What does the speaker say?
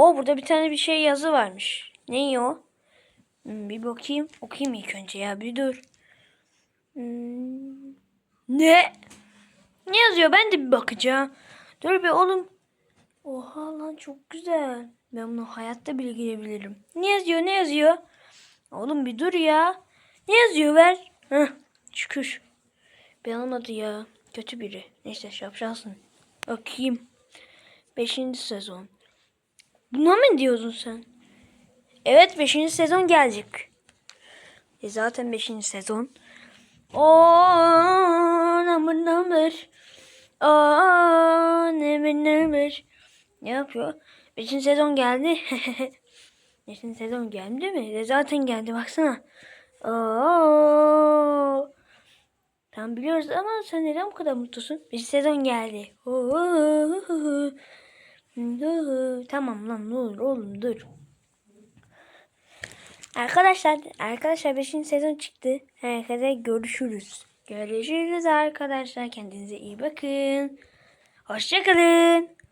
Oo burada bir tane bir şey yazı varmış. Ne o? Hmm, bir bakayım. Okuyayım ilk önce ya bir dur. Hmm, Ne? Ne yazıyor? Ben de bir bakacağım. Dur bir oğlum. Oha lan çok güzel. Ben bunu hayatta bile girebilirim. Ne yazıyor? Ne yazıyor? Oğlum bir dur ya. Ne yazıyor ver. Heh, şükür. Beğenmedi ya. Kötü biri. Neyse şapşalsın. Bakayım. Beşinci sezon. Buna mı diyordun sen? Evet beşinci sezon gelecek. E zaten beşinci sezon. Oo, number number. Aa, number number. Ne yapıyor? Beşinci sezon geldi. Beşinci sezon geldi mi? E zaten geldi baksana. Oo. Tamam biliyoruz ama sen neden bu kadar mutlusun? Bir sezon geldi. Oo. Tamam lan olur oğlum dur. Arkadaşlar arkadaşlar 5. sezon çıktı. Herkese görüşürüz. Görüşürüz arkadaşlar. Kendinize iyi bakın. Hoşçakalın.